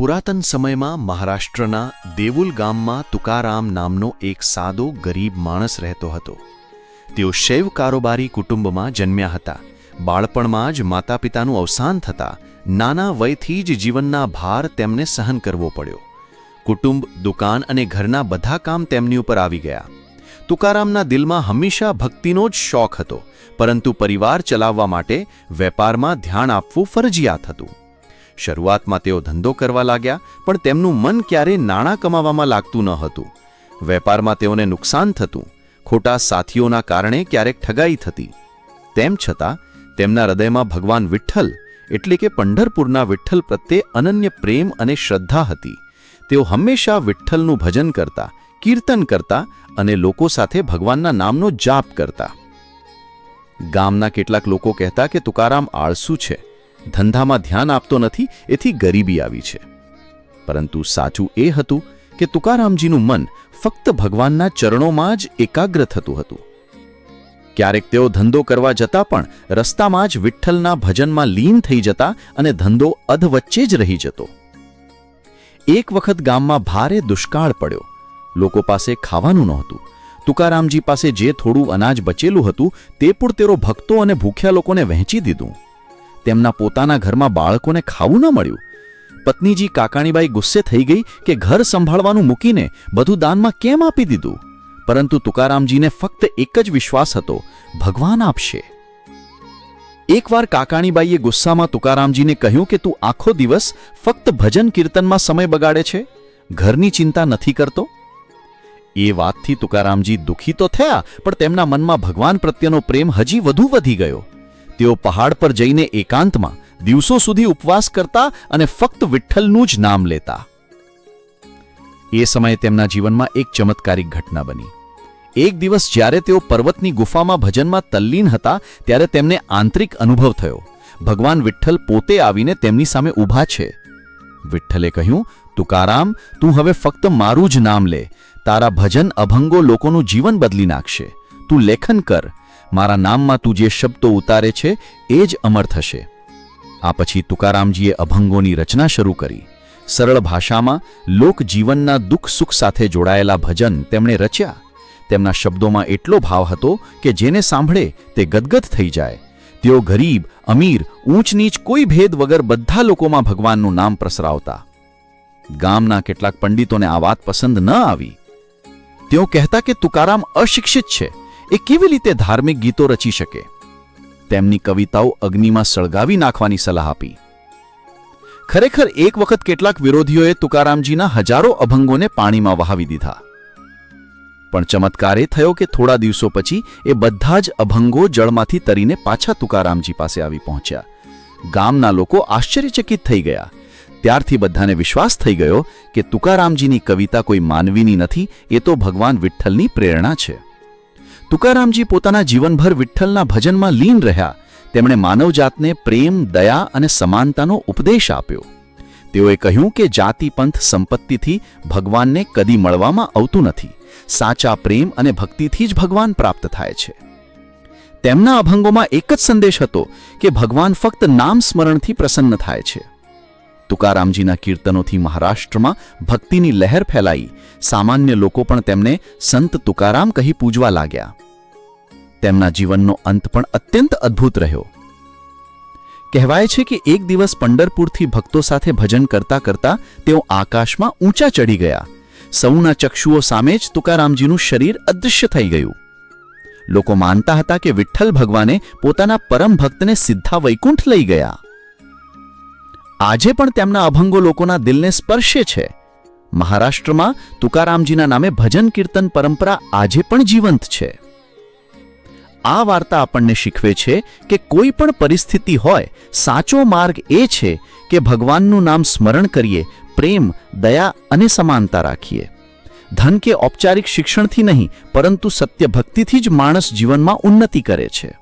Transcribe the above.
પુરાતન સમયમાં મહારાષ્ટ્રના દેવુલ ગામમાં તુકારામ નામનો એક સાદો ગરીબ માણસ રહેતો હતો. તેઓ શૈવ કારોબારી કુટુંબમાં જન્મ્યા હતા. બાળપણમાં જ માતા પિતાનું અવસાન થતાં નાના વયથી જ જીવનના ભાર તેમને સહન કરવો પડ્યો. કુટુંબ, દુકાન અને ઘરના બધા કામ તેમની ઉપર આવી ગયા. તુકારામના દિલમાં હંમેશા ભક્તિનો જ શોખ હતો, પરંતુ પરિવાર ચલાવવા માટે વેપારમાં ધ્યાન આપવું ફરજિયાત હતું. શરૂઆતમાં તેઓ ધંધો કરવા લાગ્યા, પણ તેમનું મન ક્યારેય નાણાં કમાવામાં લાગતું ન હતું. વેપારમાં તેઓને નુકસાન થતું. ખોટા સાથીઓના કારણે ક્યારેક ઠગાઈ થતી. તેમ છતાં, તેમના હૃદયમાં ભગવાન વિઠ્ઠલ, એટલે કે પંઢરપુરના વિઠ્ઠલ પ્રત્યે અનન્ય પ્રેમ અને શ્રદ્ધા હતી. તેઓ હંમેશા વિઠ્ઠલનું ભજન કરતા, કીર્તન કરતા અને લોકો સાથે ભગવાનના નામનો જાપ કરતા. ગામના કેટલાક લોકો કહેતા કે તુકારામ આળસુ છે. ધંધામાં ધ્યાન આપતો નથી, એથી ગરીબી આવી છે. પરંતુ સાચું એ હતું કે તુકારામજીનું મન ફક્ત ભગવાનના ચરણોમાં જ એકાગ્ર થતું હતું. ક્યારેક તેઓ ધંધો કરવા જતા પણ રસ્તામાં જ વિઠ્ઠલના ભજનમાં લીન થઈ જતા અને ધંધો અધવચ્ચે જ રહી જતો. એક વખત ગામમાં ભારે દુષ્કાળ પડ્યો. લોકો પાસે ખાવાનું નહોતું. તુકારામજી પાસે જે થોડું અનાજ બચેલું હતું, તે પણ તેઓ ભક્તો અને ભૂખ્યા લોકોને વહેંચી દીધું. તેમના પોતાના ઘરમાં બાળકોને ખાવું ન મળ્યું. પત્નીજી કાકાણીબાઈ ગુસ્સે થઈ ગઈ કે ઘર સંભાળવાનું મૂકીને બધું દાનમાં કેમ આપી દીધું? પરંતુ તુકારામજીને ફક્ત એક જ વિશ્વાસ હતો, ભગવાન આપશે. એકવાર કાકાણીબાઈએ ગુસ્સામાં તુકારામજીને કહ્યું કે તું આખો દિવસ ફક્ત ભજન કીર્તનમાં સમય બગાડે છે, ઘરની ચિંતા નથી કરતો? એ વાતથી તુકારામજી દુઃખી તો થયા, પણ તેમના મનમાં ભગવાન પ્રત્યેનો પ્રેમ હજી વધુ વધી ગયો. તેઓ પહાડ પર જઈને એકાંતમાં દિવસો સુધી ઉપવાસ કરતા અને ફક્ત વિઠ્ઠલનું જ નામ લેતા. એ સમયે તેમના જીવનમાં એક ચમત્કારિક ઘટના બની. એક દિવસ જ્યારે તેઓ પર્વતની ગુફામાં ભજનમાં તલ્લીન હતા, ત્યારે તેમને આંતરિક અનુભવ થયો. ભગવાન વિઠ્ઠલ પોતે આવીને તેમની સામે ઊભા છે. વિઠ્ઠલે કહ્યું, તુકારામ, તું હવે ફક્ત મારું જ નામ લે. તારા ભજન અભંગો લોકોનું જીવન બદલી નાખશે. તું લેખન કર. મારા નામમાં તું જે શબ્દો ઉતારે છે, એ જ અમર થશે. આ પછી તુકારામજીએ અભંગોની રચના શરૂ કરી. સરળ ભાષામાં, લોકજીવનના દુઃખ સુખ સાથે જોડાયેલા ભજન તેમણે રચ્યા. તેમના શબ્દોમાં એટલો ભાવ હતો કે જેને સાંભળે તે ગદગદ થઈ જાય. તેઓ ગરીબ, અમીર ઊંચ નીચ કોઈ ભેદ વગર બધા લોકોમાં ભગવાનનું નામ પ્રસરાવતા. ગામના કેટલાક પંડિતોને આ વાત પસંદ ન આવી. તેઓ કહેતા કે તુકારામ અશિક્ષિત છે. એ કેવી રીતે ધાર્મિક ગીતો રચી શકે? તેમની કવિતાઓ અગ્નિમાં સળગાવી નાખવાની સલાહ આપી. ખરેખર એક વખત કેટલાક વિરોધીઓએ તુકારામજીના હજારો અભંગોને પાણીમાં વહાવી દીધા. પણ ચમત્કાર એ થયો કે થોડા દિવસો પછી એ બધા જ અભંગો જળમાંથી તરીને પાછા તુકારામજી પાસે આવી પહોંચ્યા. ગામના લોકો આશ્ચર્યચકિત થઈ ગયા. ત્યારથી બધાને વિશ્વાસ થઈ ગયો કે તુકારામજીની કવિતા કોઈ માનવીની નથી, એ તો ભગવાન વિઠ્ઠલની પ્રેરણા છે. તુકારામજી પોતાના જીવનભર વિઠ્ઠલના ભજનમાં લીન રહ્યા. તેમણે માનવજાતને પ્રેમ, દયા અને સમાનતાનો ઉપદેશ આપ્યો. તેઓએ કહ્યું કે જાતિ પંથ સંપત્તિથી ભગવાનને કદી મળવામાં આવતું નથી. સાચા પ્રેમ અને ભક્તિથી જ ભગવાન પ્રાપ્ત થાય છે. તેમના અભંગોમાં એક જ સંદેશ હતો કે ભગવાન ફક્ત નામ સ્મરણથી પ્રસન્ન થાય છે. તુકારામજીના કીર્તનોથી મહારાષ્ટ્રમાં ભક્તિની લહેર ફેલાઈ. સામાન્ય લોકો પણ તેમને સંત તુકારામ કહી પૂજવા લાગ્યા. તેમના જીવનનો અંત પણ અત્યંત અદ્ભુત રહ્યો. કહેવાય છે કે એક દિવસ પંડરપુરથી ભક્તો સાથે ભજન કરતા કરતા તેઓ આકાશમાં ઊંચા ચડી ગયા. સૌના ચક્ષુઓ સામે જ તુકારામજીનું શરીર અદૃશ્ય થઈ ગયું. લોકો માનતા હતા કે વિઠ્ઠલ ભગવાને પોતાના પરમ ભક્તને સીધા વૈકુંઠ લઈ ગયા. આજે પણ તેમના અભંગો લોકોના દિલને સ્પર્શે છે. મહારાષ્ટ્રમાં તુકારામજીના નામે ભજન કીર્તન પરંપરા આજે પણ જીવંત છે. આ વાર્તા આપણને શીખવે છે કે કોઈ પણ પરિસ્થિતિ હોય, સાચો માર્ગ એ છે કે ભગવાનનું નામ સ્મરણ કરીએ, પ્રેમ, દયા અને સમાનતા રાખીએ. ધન કે ઔપચારિક શિક્ષણથી નહીં, પરંતુ સત્ય ભક્તિથી જ માણસ જીવનમાં ઉન્નતિ કરે છે.